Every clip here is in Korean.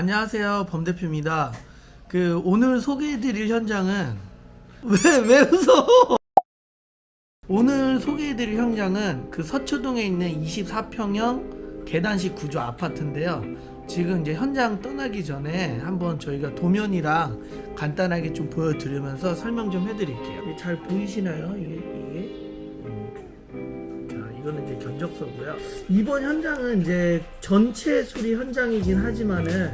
안녕하세요 범 대표입니다. 그 오늘 소개해드릴 현장은 왜 왜 웃어? 오늘 소개해드릴 현장은 그 서초동에 있는 24평형 계단식 구조 아파트인데요. 지금 이제 현장 떠나기 전에 한번 저희가 도면이랑 간단하게 좀 보여드리면서 설명 좀 해드릴게요. 잘 보이시나요? 이게 이거는 이제 견적서고요. 이번 현장은 이제 전체 수리 현장이긴 하지만은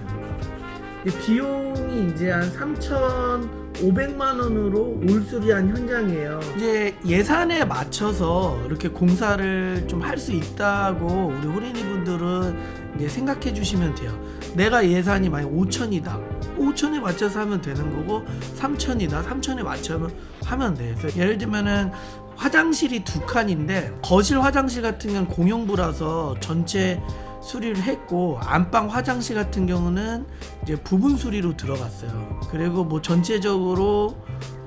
이 비용이 이제 한 3,500만 원으로 올수리한 현장이에요. 이제 예산에 맞춰서 이렇게 공사를 좀 할 수 있다고 우리 호린이 분들은 이제 생각해 주시면 돼요. 내가 예산이 만약 5천이다. 5천에 맞춰서 하면 되는 거고 3천이다. 3천에 맞춰서 하면 돼. 그래서 예를 들면은 화장실이 두 칸인데 거실 화장실 같은 경우는 공용부라서 전체 수리를 했고 안방 화장실 같은 경우는 이제 부분 수리로 들어갔어요. 그리고 뭐 전체적으로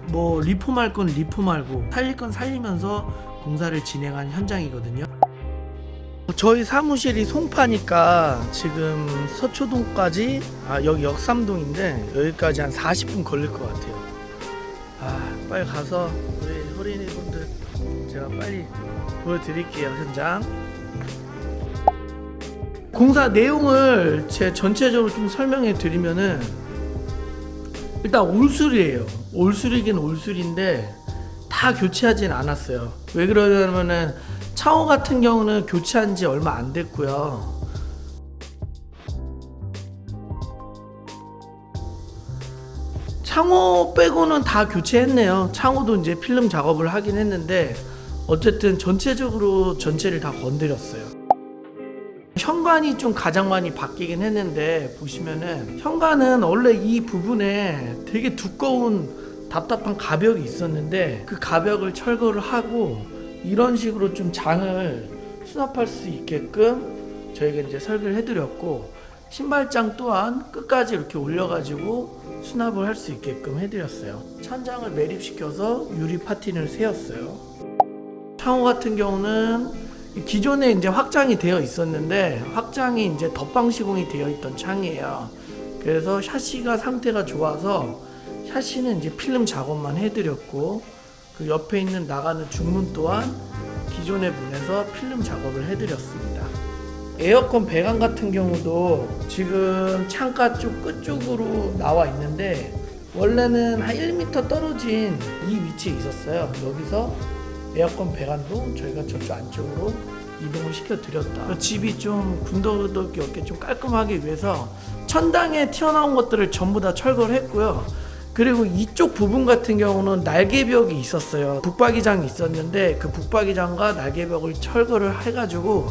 뭐 리폼할 건 리폼하고 살릴 건 살리면서 공사를 진행한 현장이거든요. 저희 사무실이 송파니까 지금 서초동까지 아 여기 역삼동인데 여기까지 한 40분 걸릴 것 같아요. 아 빨리 가서 우리 호린이 분들 제가 빨리 보여드릴게요 현장. 공사 내용을 제 전체적으로 좀 설명해 드리면은 일단 올술이에요. 올술이긴 올술인데 다 교체하진 않았어요. 왜 그러냐면은 창호 같은 경우는 교체한 지 얼마 안 됐고요. 창호 빼고는 다 교체했네요. 창호도 이제 필름 작업을 하긴 했는데 어쨌든 전체적으로 전체를 다 건드렸어요. 현관이 좀 가장 많이 바뀌긴 했는데 보시면은 현관은 원래 이 부분에 되게 두꺼운 답답한 가벽이 있었는데 그 가벽을 철거를 하고 이런 식으로 좀 장을 수납할 수 있게끔 저희가 이제 설계를 해드렸고 신발장 또한 끝까지 이렇게 올려가지고 수납을 할 수 있게끔 해드렸어요. 천장을 매립시켜서 유리 파틴을 세웠어요. 창호 같은 경우는 기존에 이제 확장이 되어 있었는데 확장이 이제 덧방 시공이 되어 있던 창이에요. 그래서 샤시가 상태가 좋아서 샤시는 이제 필름 작업만 해드렸고 그 옆에 있는 나가는 중문 또한 기존의 문에서 필름 작업을 해드렸습니다. 에어컨 배관 같은 경우도 지금 창가 쪽 끝쪽으로 나와 있는데 원래는 한 1m 떨어진 이 위치에 있었어요. 여기서 에어컨 배관도 저희가 저쪽 안쪽으로 이동을 시켜 드렸다. 집이 좀 군더더기 없게 좀 깔끔하기 위해서 천장에 튀어나온 것들을 전부 다 철거를 했고요. 그리고 이쪽 부분 같은 경우는 날개벽이 있었어요. 북박이장이 있었는데 그 북박이장과 날개벽을 철거를 해가지고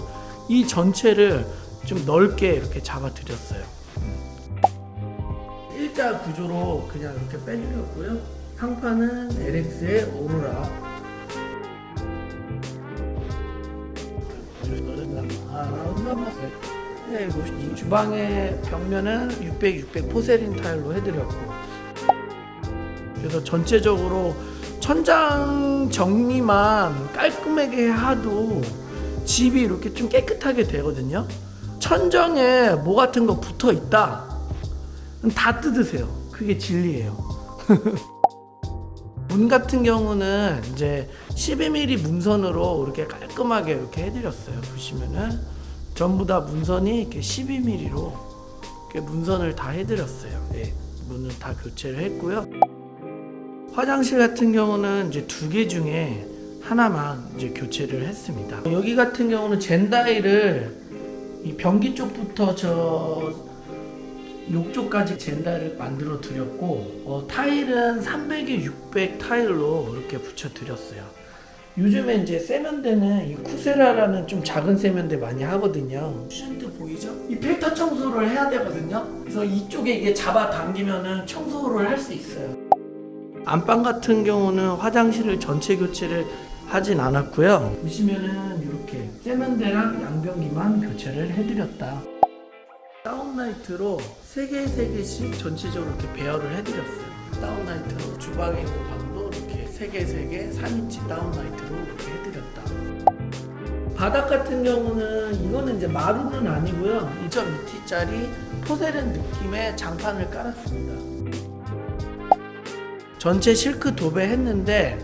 이 전체를 좀 넓게 이렇게 잡아드렸어요. 일자 구조로 그냥 이렇게 빼드렸고요. 상판은 LX의 오로라 네, 주방의 벽면은 600, 600 포세린 타일로 해드렸고 그래서 전체적으로 천장 정리만 깔끔하게 하도 집이 이렇게 좀 깨끗하게 되거든요. 천정에 뭐 같은 거 붙어 있다. 다 뜯으세요. 그게 진리예요. 문 같은 경우는 이제 12mm 문선으로 이렇게 깔끔하게 이렇게 해드렸어요. 보시면은 전부 다 문선이 이렇게 12mm로 이렇게 문선을 다 해드렸어요. 예, 문은 다 교체를 했고요. 화장실 같은 경우는 이제 두 개 중에 하나만 이제 교체를 했습니다. 여기 같은 경우는 젠다이를 이 변기 쪽부터 저 욕조까지 젠다를 만들어 드렸고 어, 타일은 300에 600 타일로 이렇게 붙여 드렸어요. 요즘에 이제 세면대는 이 쿠세라라는 좀 작은 세면대 많이 하거든요. 슈트 보이죠? 이 필터 청소를 해야 되거든요. 그래서 이쪽에 이게 잡아 당기면은 청소를 할 수 있어요. 안방 같은 경우는 화장실을 전체 교체를 하진 않았고요. 보시면은 이렇게 세면대랑 양변기만 교체를 해드렸다. 다운라이트로 3개, 3개씩 전체적으로 이렇게 배열을 해드렸어요. 다운라이트로 주방에 있는 방도 이렇게 3개, 3개, 3인치 다운라이트로 이렇게 해드렸다. 바닥 같은 경우는 이거는 이제 마루는 아니고요. 2.2T짜리 포세렌 느낌의 장판을 깔았습니다. 전체 실크 도배 했는데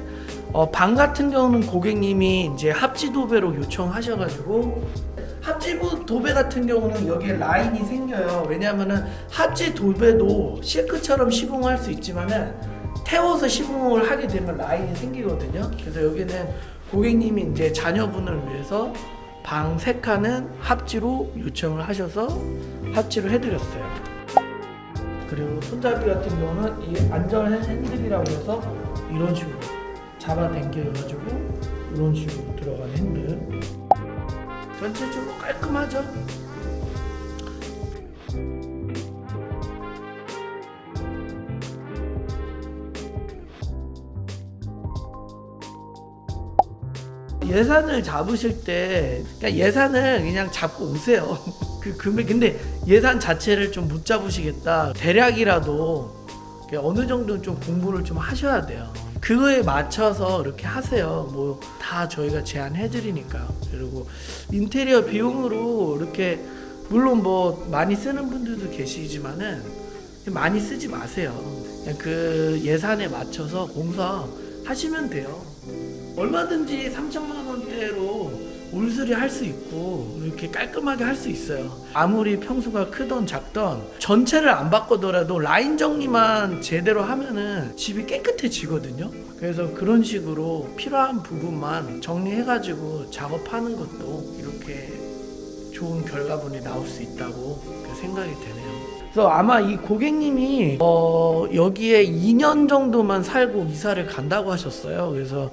어, 방 같은 경우는 고객님이 이제 합지 도배로 요청하셔가지고 합지 부- 도배 같은 경우는 여기에 라인이 생겨요. 왜냐하면은 합지 도배도 실크처럼 시공할 수 있지만은 태워서 시공을 하게 되면 라인이 생기거든요. 그래서 여기는 고객님이 이제 자녀분을 위해서 방 세 칸은 합지로 요청을 하셔서 합지로 해드렸어요. 그리고 손잡이 같은 경우는 이 안전 핸들이라고 해서 이런 식으로 잡아당겨가지고 이런 식으로 들어가는 핸들. 전체적으로 깔끔하죠? 예산을 잡으실 때 그냥 예산을 그냥 잡고 오세요. 그 금액 근데 예산 자체를 좀 못 잡으시겠다. 대략이라도 어느 정도 좀 공부를 좀 하셔야 돼요. 그거에 맞춰서 이렇게 하세요. 뭐 다 저희가 제안해 드리니까요. 그리고 인테리어 비용으로 이렇게 물론 뭐 많이 쓰는 분들도 계시지만은 많이 쓰지 마세요. 그냥 그 예산에 맞춰서 공사 하시면 돼요. 얼마든지 3천만 원대로 올수리 할수 있고 이렇게 깔끔하게 할 수 있어요. 아무리 평수가 크던 작던 전체를 안 바꾸더라도 라인 정리만 제대로 하면은 집이 깨끗해지거든요. 그래서 그런 식으로 필요한 부분만 정리해가지고 작업하는 것도 이렇게 좋은 결과물이 나올 수 있다고 생각이 되네요. 그래서 아마 이 고객님이 어 여기에 2년 정도만 살고 이사를 간다고 하셨어요. 그래서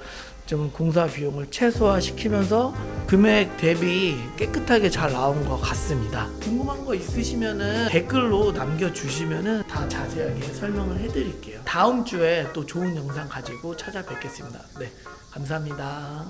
좀 공사 비용을 최소화시키면서 금액 대비 깨끗하게 잘 나온 것 같습니다. 궁금한 거 있으시면은 댓글로 남겨주시면은 다 자세하게 설명을 해드릴게요. 다음 주에 또 좋은 영상 가지고 찾아뵙겠습니다. 네, 감사합니다.